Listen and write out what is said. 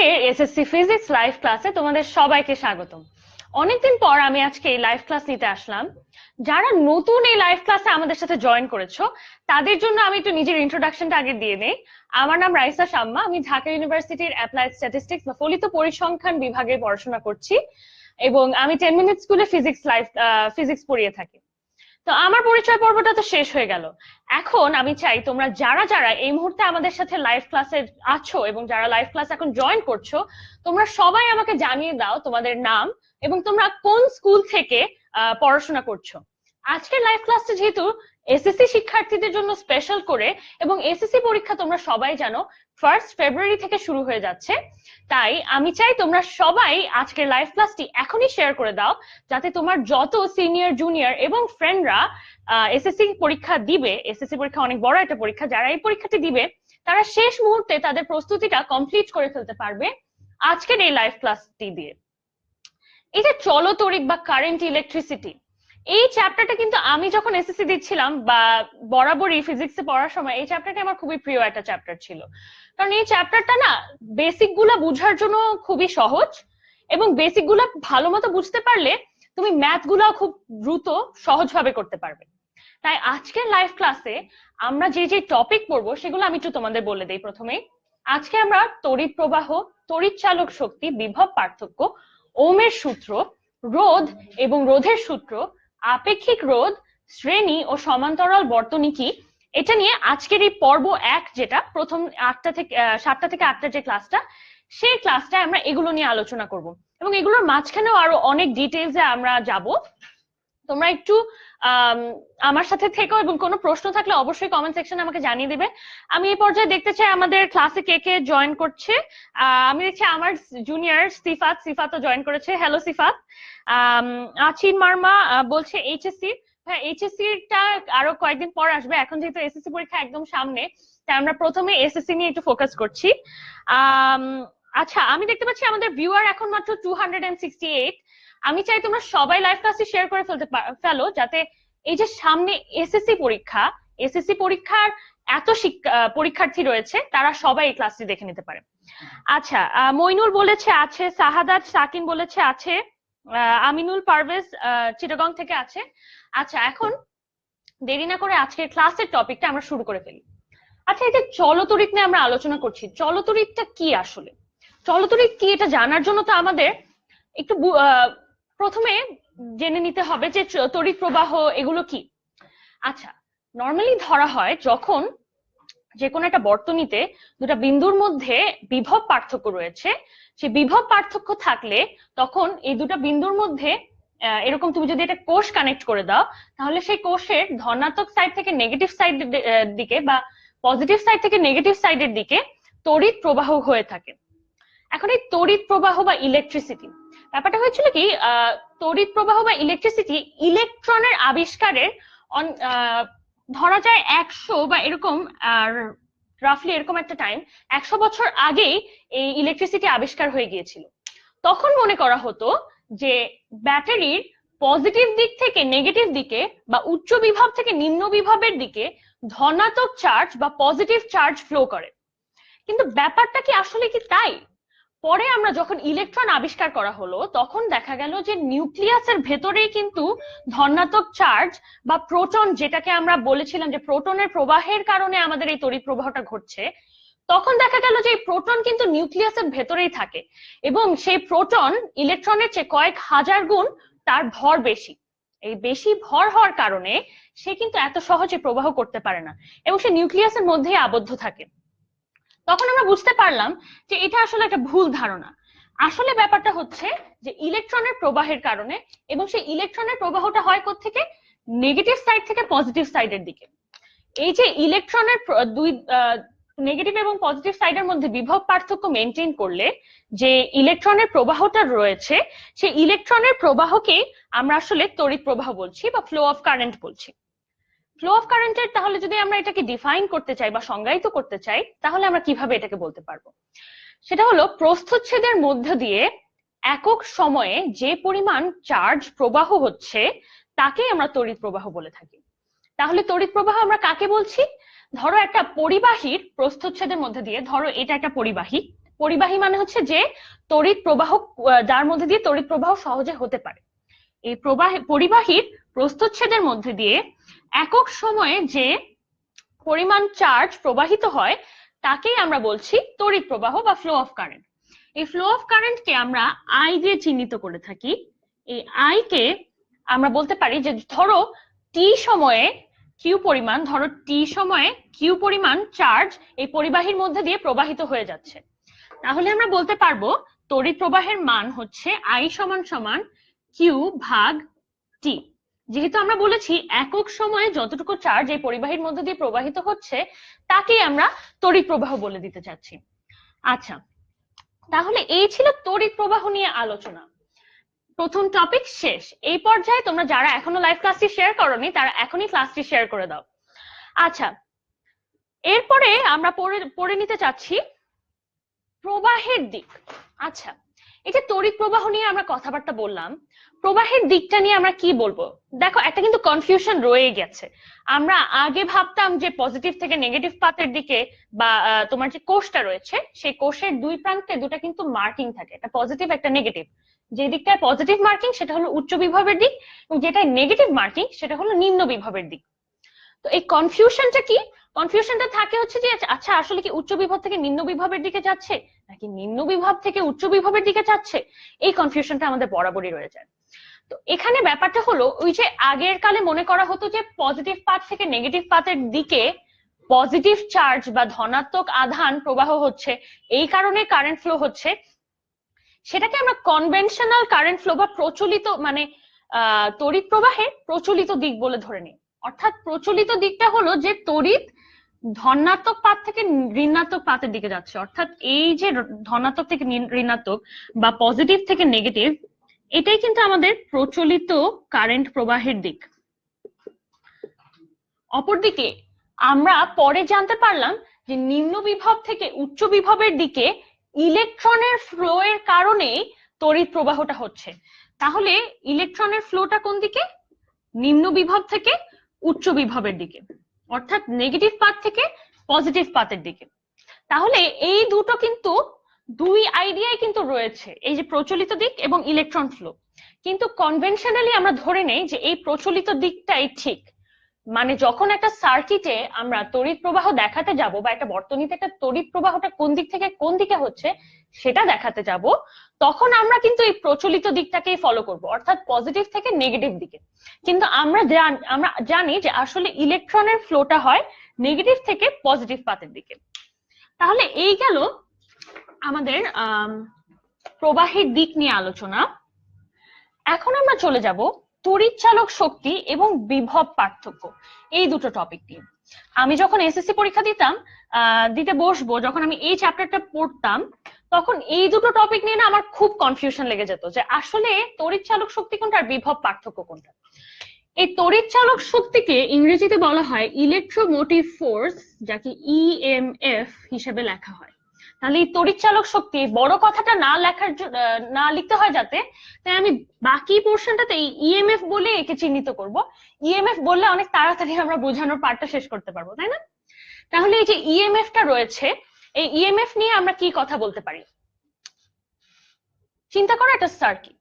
আজকে SSC physics live ক্লাসে তোমাদের সবাইকে স্বাগতম। অনেকদিন পর আমি আজকে এই লাইভ ক্লাস নিতে আসলাম। যারা নতুন এই লাইভ ক্লাসে আমাদের সাথে জয়েন করেছ, তাদের জন্য আমি একটু নিজের ইন্ট্রোডাকশনটা আগে দিয়ে নেই। আমার নাম রাইসা শাম্মা আমি ঢাকা ইউনিভার্সিটির অ্যাপ্লাইড স্ট্যাটিস্টিক্স বা ফলিত পরিসংখ্যান বিভাগে পড়াশোনা করছি এবং আমি টেন মিনিট স্কুলে ফিজিক্স লাইভ ফিজিক্স পড়িয়ে থাকি। তো আমার পরিচয় পর্বটা তো শেষ হয়ে গেল। এখন আমি চাই তোমরা যারা যারা এই মুহূর্তে আমাদের সাথে লাইভ ক্লাসে আছো এবং যারা লাইভ ক্লাস এখন জয়েন করছ, তোমরা সবাই আমাকে জানিয়ে দাও তোমাদের নাম এবং তোমরা কোন স্কুল থেকে পড়াশোনা করছ। আজকের লাইভ ক্লাসটা যেহেতু এসএসসি শিক্ষার্থীদের জন্য স্পেশাল করে এবং এসএসসি পরীক্ষা তোমরা সবাই জানো ফার্স্ট ফেব্রুয়ারি থেকে শুরু হয়ে যাচ্ছে। তাই আমি চাই তোমরা সবাই আজকের লাইভ ক্লাসটি এখনই শেয়ার করে দাও, যাতে তোমার যত সিনিয়র জুনিয়র এবং ফ্রেন্ডরা এসএসসি পরীক্ষা দিবে এসএসসি পরীক্ষা অনেক বড় একটা পরীক্ষা, যারা এই পরীক্ষাটি দিবে, তারা শেষ মুহূর্তে তাদের প্রস্তুতিটা কমপ্লিট করে ফেলতে পারবে আজকের এই লাইভ ক্লাসটি দিয়ে। এই যে চলতরিক বা কারেন্ট ইলেকট্রিসিটি এই চ্যাপ্টারটা কিন্তু আমি যখন এসএসসি দিচ্ছিলাম বা বরাবরই ফিজিক্সে পড়ার সময়, এই চ্যাপ্টারটা আমার খুবই প্রিয় একটা চ্যাপ্টার ছিল। কারণ এই চ্যাপ্টারটা না বেসিকগুলা বুঝার জন্য খুবই সহজ এবং বেসিকগুলা ভালো মতো বুঝতে পারলে তুমি ম্যাথগুলা খুব দ্রুত সহজভাবে করতে পারবে। তাই আজকের লাইভ ক্লাসে আমরা যে যে টপিক পড়ব সেগুলো আমি একটু তোমাদের বলে দেই প্রথমেই। আজকে আমরা তড়িৎ প্রবাহ, তড়িৎ চালক শক্তি, বিভব পার্থক্য ওমের সূত্র, রোধ এবং রোধের সূত্র আপেক্ষিক রোধ, শ্রেণি ও সমান্তরাল বর্তনী কি? এটা নিয়ে আজকের এই পর্ব এক যেটা প্রথম আটটা থেকে সাতটা থেকে আটটা যে ক্লাসটা সেই ক্লাসটায় আমরা এগুলো নিয়ে আলোচনা করব। এবং এগুলোর মাঝখানেও আরও অনেক ডিটেলসে আমরা যাব। তোমরা একটু আমার সাথে থেকো এবং কোনো প্রশ্ন থাকলে অবশ্যই কমেন্ট সেকশনে আমাকে জানিয়ে দিবে। আমি এই পর্যায়ে দেখতে চাই আমাদের ক্লাসে কে কে জয়েন করছে। আমি দেখছি আমার জুনিয়র সিফাত, সিফাতও জয়েন করেছে। হ্যালো সিফাত। আচিন মার্মা বলছে এইচএসসি হ্যাঁ এইচএসসি টা আরও কয়েকদিন পর আসবে। এখন যেহেতু এসএসসি পরীক্ষা একদম সামনে, তাই আমরা প্রথমে এসএসসি নিয়ে একটু ফোকাস করছি। আচ্ছা আমি দেখতে পাচ্ছি আমাদের ভিউয়ার এখন মাত্র two hundred and sixty eight আমি চাই তোমরা সবাই লাইভ ক্লাসটি শেয়ার করে ফেলতে ফেলো যাতে এই যে সামনে এসএসসি পরীক্ষা এসএসসি পরীক্ষার এত শিক্ষা পরীক্ষার্থী রয়েছে, তারা সবাই এই ক্লাসটি দেখে নিতে পারে। আচ্ছা মইনুল বলেছে আছে, সাহাদাত সাকিন বলেছে আছে আমিনুল পারভেজ চিটাগং থেকে আছে। আচ্ছা এখন দেরি না করে আজকের ক্লাসের টপিকটা আমরা শুরু করে ফেলি। আচ্ছা এই যে চলতরিত নিয়ে আমরা আলোচনা করছি, চলতরিতটা কি আসলে? চলতরিত কি এটা জানার জন্য তো আমাদের একটু প্রথমে জেনে নিতে হবে যে তড়িৎ প্রবাহ এগুলো কি। আচ্ছা নর্মালি ধরা হয় যখন যে কোনো একটা বর্তনীতে দুটা বিন্দুর মধ্যে বিভব পার্থক্য রয়েছে, সে বিভব পার্থক্য থাকলে তখন এই দুটা বিন্দুর মধ্যে এরকম তুমি যদি একটা কোষ কানেক্ট করে দাও, তাহলে সেই কোষের ধনাত্মক সাইড থেকে নেগেটিভ সাইড দিকে বা পজিটিভ সাইড থেকে নেগেটিভ সাইডের দিকে তড়িৎ প্রবাহ হয়ে থাকে। এখন এই তড়িৎ প্রবাহ বা ইলেকট্রিসিটি ব্যাপারটা হয়েছিল কি তড়িৎ প্রবাহ বা ইলেকট্রিসিটি ইলেকট্রনের আবিষ্কারের ধরা যায় একশো বা এরকম, আর রাফলি এরকম একটা টাইম একশো বছর আগেই এই ইলেকট্রিসিটি আবিষ্কার হয়ে গিয়েছিল। তখন মনে করা হতো যে ব্যাটারির পজিটিভ দিক থেকে নেগেটিভ দিকে বা উচ্চ বিভব থেকে নিম্ন বিভবের দিকে ধনাত্মক চার্জ বা পজিটিভ চার্জ ফ্লো করে। কিন্তু ব্যাপারটা কি আসলে কি তাই? পরে আমরা যখন ইলেকট্রন আবিষ্কার করা হলো, তখন দেখা গেল যে নিউক্লিয়াসের ভেতরেই কিন্তু ধনাত্মক চার্জ বা প্রোটন যেটাকে আমরা বলেছিলাম যে প্রোটনের প্রবাহের কারণে আমাদের এই তড়িৎ প্রবাহটা ঘটছে, তখন দেখা গেল যে এই প্রোটন কিন্তু নিউক্লিয়াসের ভেতরেই থাকে এবং সেই প্রোটন ইলেকট্রনের চেয়ে কয়েক হাজার গুণ তার ভর বেশি। এই বেশি ভর হওয়ার কারণে সে কিন্তু এত সহজে প্রবাহ করতে পারে না এবং সে নিউক্লিয়াসের মধ্যেই আবদ্ধ থাকে। তখন আমরা বুঝতে পারলাম যে এটা আসলে একটা ভুল ধারণা। আসলে ব্যাপারটা হচ্ছে যে ইলেকট্রনের প্রবাহের কারণে এবং সেই ইলেকট্রনের প্রবাহটা হয় থেকে নেগেটিভ সাইড থেকে পজিটিভ সাইডের দিকে। এই যে ইলেকট্রনের দুই নেগেটিভ এবং পজিটিভ সাইডের মধ্যে বিভব পার্থক্য মেনটেন করলে যে ইলেকট্রনের প্রবাহটা রয়েছে, সেই ইলেকট্রনের প্রবাহকে আমরা আসলে তড়িৎ প্রবাহ বলছি বা ফ্লো অফ কারেন্ট বলছি। ফ্লো অফ কারেন্টের তাহলে যদি আমরা এটাকে ডিফাইন করতে চাই বা সংজ্ঞায়িত করতে চাই, তাহলে আমরা কীভাবে এটাকে বলতে পারব? সেটা হলো, প্রস্থচ্ছেদের মধ্য দিয়ে একক সময়ে যে পরিমাণ চার্জ প্রবাহ হচ্ছে তাকে আমরা তড়িৎ প্রবাহ বলে থাকি। তাহলে তড়িৎ প্রবাহ আমরা কাকে বলছি? ধরো একটা পরিবাহীর প্রস্থচ্ছেদের মধ্যে দিয়ে, ধরো এটা একটা পরিবাহী। পরিবাহী মানে হচ্ছে যে তড়িৎ প্রবাহ যার মধ্যে দিয়ে তড়িৎ প্রবাহ সহজে হতে পারে। এই প্রবাহ, পরিবাহীর প্রস্থচ্ছেদের মধ্যে দিয়ে একক সময়ে যে পরিমাণ চার্জ প্রবাহিত হয়, তাকেই আমরা বলছি তড়িৎ প্রবাহ বা ফ্লো অফ কারেন্ট এই ফ্লো অফ কারেন্টকে আমরা আই দিয়ে চিহ্নিত করে থাকি। এই আই কে আমরা বলতে পারি যে, ধরো টি সময়ে কিউ পরিমাণ, ধরো টি সময়ে কিউ পরিমাণ চার্জ এই পরিবাহীর মধ্যে দিয়ে প্রবাহিত হয়ে যাচ্ছে। তাহলে আমরা বলতে পারব তড়িৎ প্রবাহের মান হচ্ছে আই সমান সমান কিউ ভাগ টি যেহেতু আমরা বলেছি একক সময়ে যতটুকু চার্জ এই পরিবাহীর মধ্যে দিয়ে প্রবাহিত হচ্ছে, তাকেই আমরা তড়িৎ প্রবাহ বলে দিতে চাচ্ছি। আচ্ছা তাহলে এই ছিল তড়িৎ প্রবাহ নিয়ে আলোচনা। প্রথম টপিক শেষ। এই পর্যায়ে তোমরা যারা এখনও লাইভ ক্লাসটি শেয়ার করনি, তারা এখনই ক্লাসটি শেয়ার করে দাও। আচ্ছা এরপরে আমরা পড়ে নিতে চাচ্ছি প্রবাহের দিক। আচ্ছা এই যে তড়িৎ প্রবাহ নিয়ে আমরা কথাবার্তা বললাম, প্রবাহের দিকটা নিয়ে আমরা কি বলব? দেখো, একটা কিন্তু কনফিউশন রয়ে গেছে। আমরা আগে ভাবতাম যে পজিটিভ থেকে নেগেটিভ পাতের দিকে বা তোমার যে কোষটা রয়েছে, সেই কোষের দুই প্রান্তে দুটা কিন্তু মার্কিং থাকে। একটা পজিটিভ একটা নেগেটিভ যে দিকটায় পজিটিভ মার্কিং সেটা হলো উচ্চ বিভবের দিক, এবং যেটা নেগেটিভ মার্কিং সেটা হলো নিম্ন বিভবের দিক। তো এই কনফিউশনটা কি? কনফিউশনটা থাকে হচ্ছে যে আচ্ছা আসলে কি উচ্চ বিভব থেকে নিম্ন বিভবের দিকে যাচ্ছে, নাকি নিম্ন বিভব থেকে উচ্চ বিভবের দিকে যাচ্ছে? এই কনফিউশনটা আমাদের বরাবরই রয়ে যায়। তো এখানে ব্যাপারটা হলো, ওই যে আগের কালে মনে করা হতো যে পজিটিভ পাথ থেকে নেগেটিভ পাথের দিকে পজিটিভ চার্জ বা ধনাত্মক আধান প্রবাহ হচ্ছে, এই কারণে কারেন্ট ফ্লো হচ্ছে। সেটাকে আমরা কনভেনশনাল কারেন্ট ফ্লো বা প্রচলিত মানে আহ, তড়িৎ প্রবাহের প্রচলিত দিক বলে ধরে নিই। অর্থাৎ প্রচলিত দিকটা হলো যে, তড়িৎ ধনাত্মক পাত থেকে ঋণাত্মক পাতের দিকে যাচ্ছে। অর্থাৎ এই যে ধনাত্মক থেকে ঋণাত্মক বা পজিটিভ থেকে নেগেটিভ এটাই কিন্তু আমাদের প্রচলিত কারেন্ট প্রবাহের দিক। অপরদিকে আমরা পরে জানতে পারলাম যে নিম্ন বিভব থেকে উচ্চ বিভবের দিকে ইলেকট্রনের ফ্লো এর কারণে তড়িৎ প্রবাহটা হচ্ছে। তাহলে ইলেকট্রনের ফ্লোটা কোন দিকে? নিম্ন বিভব থেকে উচ্চ বিভবের দিকে। অর্থাৎ নেগেটিভ পাত থেকে পজিটিভ পাতের দিকে। তাহলে এই দুটো কিন্তু দুই আইডিয়াই কিন্তু রয়েছে, এই যে প্রচলিত দিক এবং ইলেকট্রন ফ্লো কিন্তু কনভেনশনালি আমরা ধরে নেই যে এই প্রচলিত দিকটাই ঠিক। মানে যখন একটা সার্কিটে আমরা তড়িৎ প্রবাহ দেখাতে যাব বা একটা বর্তনীতে একটা তড়িৎ প্রবাহটা কোন দিক থেকে কোন দিকে হচ্ছে সেটা দেখাতে যাব তখন আমরা কিন্তু এই প্রচলিত দিকটাকেই ফলো করব অর্থাৎ পজিটিভ থেকে নেগেটিভ দিকে। কিন্তু আমরা আমরা জানি যে আসলে ইলেকট্রনের ফ্লোটা হয় নেগেটিভ থেকে পজিটিভ পাতের দিকে। তাহলে এই গেল আমাদের আম, প্রবাহের দিক নিয়ে আলোচনা। এখন আমরা চলে যাব তড়িৎ চালক শক্তি এবং বিভব পার্থক্য এই দুটো টপিক নিয়ে। আমি যখন এসএসসি পরীক্ষা দিতাম দিতে বসবো যখন আমি এই চ্যাপ্টারটা পড়তাম তখন এই দুটো টপিক নিয়ে না আমার খুব কনফিউশন লেগে যেত যে আসলে তড়িৎ চালক শক্তি কোনটা আর বিভব পার্থক্য কোনটা? এই তড়িৎ চালক শক্তিকে ইংরেজিতে বলা হয় ইলেকট্রোমোটিভ ফোর্স যাকে ইএমএফ হিসেবে লেখা হয়। তাহলে এই তড়িৎ চালক শক্তি বড় কথাটা না লেখার না লিখতে হয় যাতে, তাই আমি বাকি পোর্শনটাতে ইএমএফ বলে একে চিহ্নিত করব। ইএমএফ বললে অনেক তাড়াতাড়ি আমরা বোঝানোর পার্টটা শেষ করতে পারব, তাই না? তাহলে এই যে ইএমএফটা রয়েছে এই ইএমএফ নিয়ে আমরা কি কথা বলতে পারি? চিন্তা করো একটা সার্কিট